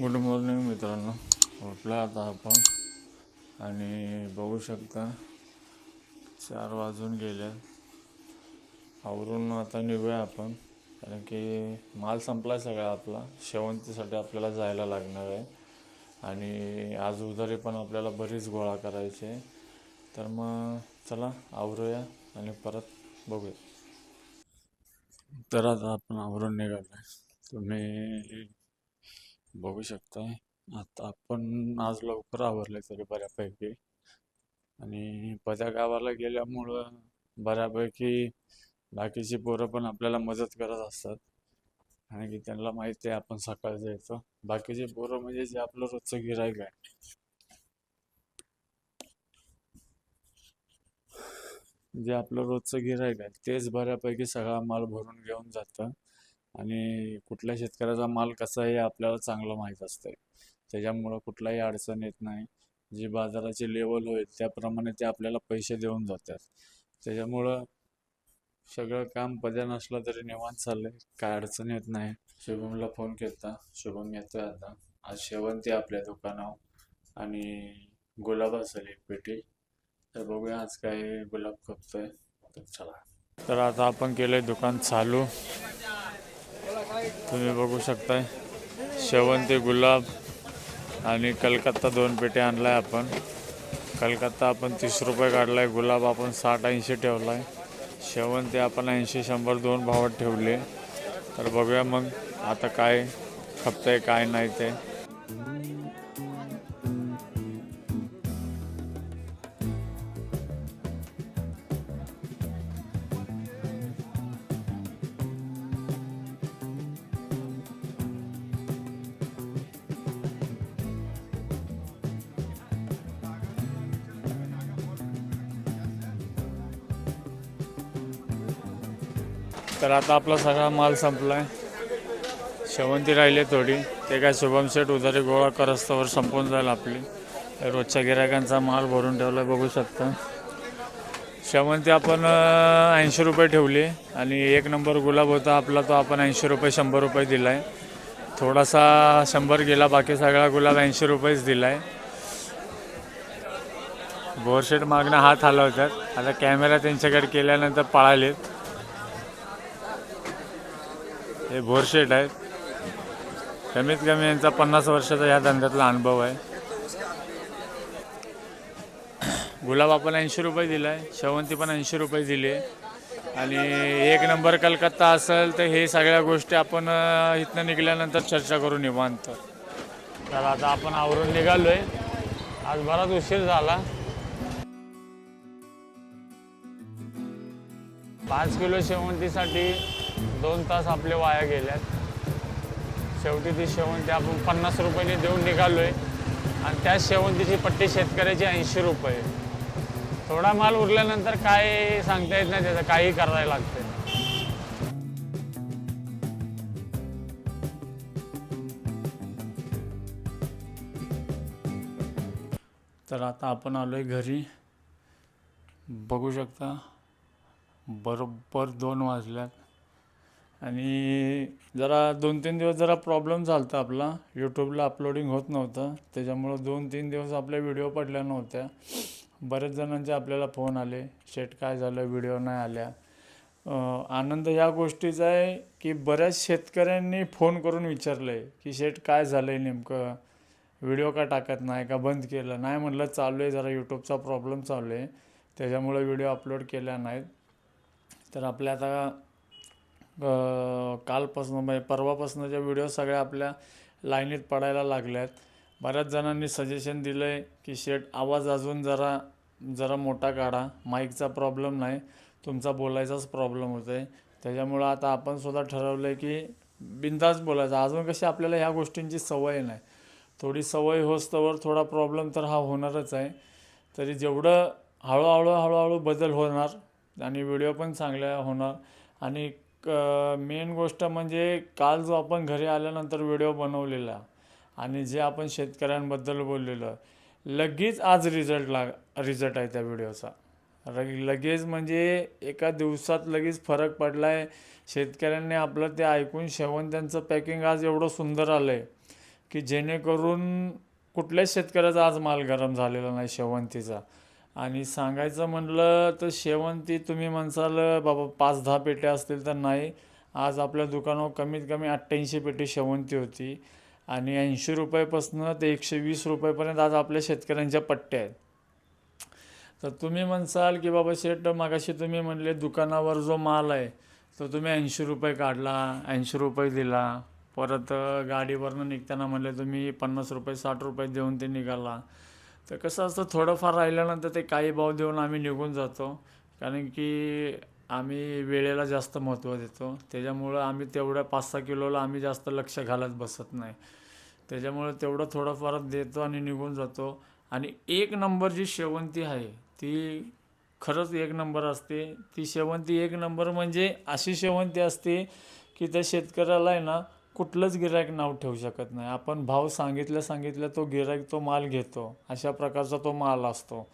Good morning मित्रांनो. उठला आता आपण. आणि बघू शकता चार वाजून गेले. आवरून आता निघूया आपण. कारण की माल संपला आहे सगळा आपला. शेवंतीसाठी आपल्याला जायला लागणार आहे. आणि आज उधारी पण आपल्याला बरीच गोळा करायची आहे. तर मग चला आवरूया आणि परत बघूया. तर आता आपण आवरून निघालो आहे तुम्ही बघू शकताय आता आपण आज लवकर आवरले तरी बऱ्यापैकी. आणि पद्या गावाला गेल्यामुळं बऱ्यापैकी बाकीची पोरं पण आपल्याला मदत करत असतात. आणि की त्यांना माहिती आहे आपण सकाळी जायचं बाकीचे पोरं म्हणजे जे आपलं रोजचं गिरायक आहे. जे आपलं रोजचं गिरायक आहे तेच बऱ्यापैकी सगळा माल भरून घेऊन जातं. आणि कुठल्या शेतकऱ्याचा माल कसा आहे हे आपल्याला चांगलं माहीत असतं त्याच्यामुळं कुठलाही अडचण येत नाही. जी बाजाराची लेवल होईल त्याप्रमाणे ते आपल्याला पैसे देऊन जातात. त्याच्यामुळं सगळं काम पद्या नसलं तरी निवांत चाललंय. काय अडचण येत नाही. शुभमला फोन केला शुभम येतोय आता. आज शेवंती आपल्या दुकानावर. आणि गुलाब असेल एक पेटी. तर बघूया आज काय गुलाब खपतोय. तर चला. तर आता आपण केलंय दुकान चालू. तुम्ही बघू शकताय. शेवंती गुलाब आणि कलकत्ता दोन पेटे आणलाय आपण. कलकत्ता आपण तीस रुपये काढलाय गुलाब आपण साठ ऐंशी ठेवलाय. शेवंती आपण ऐंशी शंभर दोन भावात ठेवले. तर बघूया मग आता काय खपतंय काय नाही ते. तर आता आपला सगळा माल संपला आहे शेवंती राहिली थोडी. ते काय शुभम शेठ उधारी गोळा करस्तवर संपून जाईल आपली. रोजच्या गिरायकांचा माल भरून ठेवला बघू शकता. शेवंती आपण ऐंशी रुपये ठेवली आणि एक नंबर गुलाब होता आपला तो आपण ऐंशी रुपये शंभर रुपये दिला आहे थोडासा शंभर गेला बाकी सगळा गुलाब ऐंशी रुपयेच दिला आहे बोरशेट मागणं हात हलवतात. आता कॅमेरा त्यांच्याकडे केल्यानंतर पळालेत. हे बोरशेट आहेत. कमीत कमी यांचा पन्नास वर्षाचा ह्या धंद्यातला अनुभव आहे. गुलाब आपण ऐंशी रुपये दिला आहे शेवंती पण ऐंशी रुपये दिली. आहे आणि एक नंबर कलकत्ता असेल तर हे सगळ्या गोष्टी आपण इथनं निघाल्यानंतर चर्चा करू निवांत. तर आता आपण आवरून निघालोय. आज बराच उशीर झाला. पाच किलो शेवंतीसाठी दोन तास आपले वाया गेल्यात. शेवटी ती शेवंती आपण पन्नास रुपयाने देऊन निघालोय. आणि त्या शेवंतीची पट्टी शेतकऱ्याची ऐंशी रुपये. थोडा माल उरल्यानंतर काय सांगता येत नाही त्याचं काही करायला लागते तर आता आपण आलो आहे घरी. बघू शकता बरोबर दोन वाजल्यात. आणि जरा दोन तीन दिवस जरा प्रॉब्लेम झाला होता आपला यूट्यूबला अपलोडिंग होत नव्हतं. त्याच्यामुळं दोन तीन दिवस आपल्या व्हिडिओ पडल्या नव्हत्या. बरेच जणांचे आपल्याला फोन आले. शेट काय झालं? व्हिडिओ नाही आल्या. आनंद ह्या गोष्टीचा आहे की बऱ्याच शेतकऱ्यांनी फोन करून विचारलं आहे की शेट काय झालं आहे नेमकं? व्हिडिओ का टाकत नाही? का बंद केलं? नाही म्हटलं चालू आहे जरा यूट्यूबचा प्रॉब्लेम चालू आहे त्याच्यामुळे व्हिडिओ अपलोड केल्या नाहीत. तर आपल्या आता कालपासून म्हणजे परवापासूनच्या व्हिडिओ सगळ्या आपल्या लाईनीत पडायला लागल्यात. बऱ्याच जणांनी सजेशन दिलं आहे की शेट आवाज अजून जरा जरा मोठा काढा. माईकचा प्रॉब्लेम नाही. तुमचा बोलायचाच प्रॉब्लेम होतो आहे त्याच्यामुळं आता आपण सुद्धा ठरवलं आहे की बिंदास बोलायचं. अजून कशी आपल्याला ह्या गोष्टींची सवय नाही. थोडी सवय होस्तवर थोडा प्रॉब्लेम तर हा होणारच आहे. तरी जेवढं हळूहळू हळूहळू बदल होणार आणि व्हिडिओ पण चांगल्या होणार आणि मेन गोष्ट म्हणजे काल जो आपण घरी आल्यानंतर व्हिडिओ बनवलेला आणि जे आपण शेतकऱ्यांबद्दल बोललेलं लगेच आज रिझल्ट लाग रिझल्ट आहे त्या व्हिडिओचा. र- लगेच म्हणजे एका दिवसात लगेच फरक पडला आहे शेतकऱ्यांनी आपलं ते ऐकून शेवंत्यांचं पॅकिंग आज एवढं सुंदर आलं आहे की जेणेकरून कुठल्याच शेतकऱ्याचा आज माल गरम झालेला नाही शेवंतीचा. आणि सांगायचं म्हणलं तर शेवंती तुम्ही म्हणसाल बाबा पाच दहा पेट्या असतील तर नाही. आज आपल्या दुकानावर कमीत कमी अठ्ठ्याऐंशी पेटी शेवंती होती. आणि ऐंशी रुपयापासून ते एकशे वीस रुपयापर्यंत आज आपल्या शेतकऱ्यांच्या पट्ट्या आहेत. तर तुम्ही म्हणसाल की बाबा शेट मागाशी तुम्ही म्हणले दुकानावर जो माल आहे तो तुम्ही ऐंशी रुपये काढला ऐंशी रुपये दिला. परत गाडीवरनं निघताना म्हणले तुम्ही पन्नास रुपये साठ रुपये देऊन ते निघाला. तर कसं असतं थोडंफार राहिल्यानंतर ते काही भाव देऊन आम्ही निघून जातो. कारण की आम्ही वेळेला जास्त महत्त्व देतो. त्याच्यामुळं आम्ही तेवढ्या पाच सहा किलोला आम्ही जास्त लक्ष घालत बसत नाही. त्याच्यामुळं तेवढं थोडंफार देतो आणि निघून जातो. आणि एक नंबर जी शेवंती आहे ती खरंच एक नंबर असते. ती शेवंती एक नंबर म्हणजे अशी शेवंती असते की त्या शेतकऱ्याला आहे ना कुठलंच गिरायक नाव ठेवू शकत नाही. आपण भाव सांगितल्या सांगितल्या तो गिरायक तो माल घेतो. अशा प्रकारचा तो माल असतो.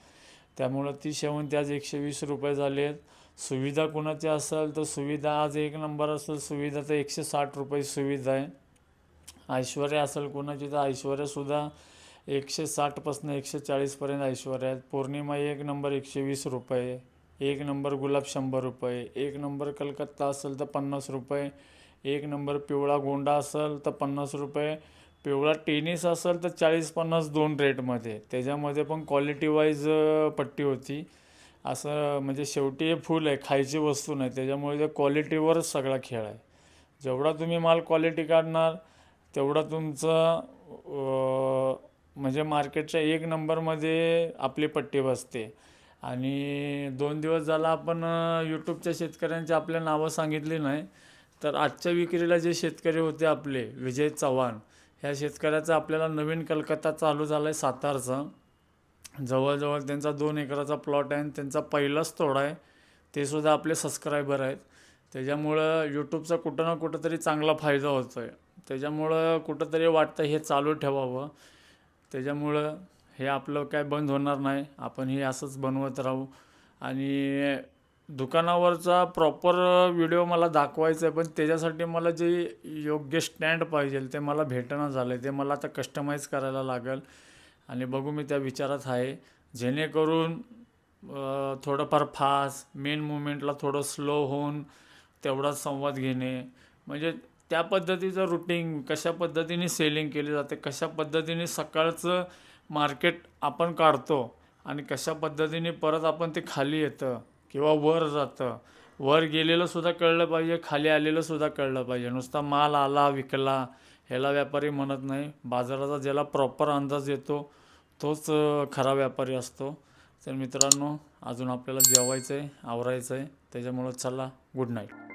त्यामुळं ती शेवंती आज एकशे वीस रुपये झाली आहेत सुविधा कुणाची असेल तर सुविधा आज एक नंबर असेल. सुविधा तर एकशे साठ रुपये सुविधा आहे. ऐश्वर्या असेल कोणाची तर ऐश्वर्यासुद्धा एकशे साठपासून एकशे चाळीसपर्यंत ऐश्वर्या आहेत. पौर्णिमा एक नंबर एकशे वीस रुपये. एक नंबर गुलाब शंभर रुपये. एक नंबर कलकत्ता असेल तर पन्नास रुपये. एक नंबर पिवळा गोंडा असेल तर पन्नास रुपये पिवळा टेनिस असेल तर चाळीस पन्नास दोन रेटमध्ये. त्याच्यामध्ये पण क्वालिटी वाईज पट्टी होती. असं म्हणजे शेवटी हे फुल आहे खायची वस्तू नाही. त्याच्यामुळे त्या क्वालिटीवरच सगळा खेळ आहे. जेवढा तुम्ही माल क्वालिटी काढणार तेवढा तुमचं म्हणजे मार्केटच्या एक नंबरमध्ये आपली पट्टी बसते. आणि दोन दिवस झाला आपण यूट्यूबच्या शेतकऱ्यांची आपल्या नावं सांगितली नाही. तर आजच्या विक्रीला जे शेतकरी होते आपले विजय चव्हाण ह्या शेतकऱ्याचा आपल्याला नवीन कलकत्ता चालू झाला आहे सातारचा. जवळजवळ त्यांचा दोन एकराचा प्लॉट आहे आणि त्यांचा पहिलाच तोडा आहे. ते सुद्धा आपले सबस्क्रायबर आहेत. त्याच्यामुळं यूट्यूबचा कुठं ना कुठं तरी चांगला फायदा होतो आहे त्याच्यामुळं कुठंतरी वाटतं हे चालू ठेवावं. त्याच्यामुळं हे आपलं काय बंद होणार नाही. आपण हे असंच बनवत राहू. आणि दुकानावरचा प्रॉपर व्हिडिओ मला दाखवायचा आहे पण त्याच्यासाठी मला जे योग्य स्टँड पाहिजे ते मला भेटणं झालं आहे ते मला आता कस्टमाइज करायला लागेल. आणि बघू मी त्या विचारात आहे. जेणेकरून थोडंफार फास्ट मेन मुवमेंटला थोडं स्लो होऊन तेवढा संवाद घेणे. म्हणजे त्या पद्धतीचं रुटीन कशा पद्धतीने सेलिंग केली जाते कशा पद्धतीने सकाळचं मार्केट आपण काढतो आणि कशा पद्धतीने परत आपण ते खाली येतं किंवा वर जातं. वर गेलेलं सुद्धा कळलं पाहिजे खाली आलेलं सुद्धा कळलं पाहिजे. नुसता माल आला विकला ह्याला व्यापारी म्हणत नाही. बाजाराचा ज्याला प्रॉपर अंदाज येतो तोच खरा व्यापारी असतो. तर मित्रांनो अजून आपल्याला जेवायचं आहे आवरायचं आहे त्याच्यामुळं चला गुड नाईट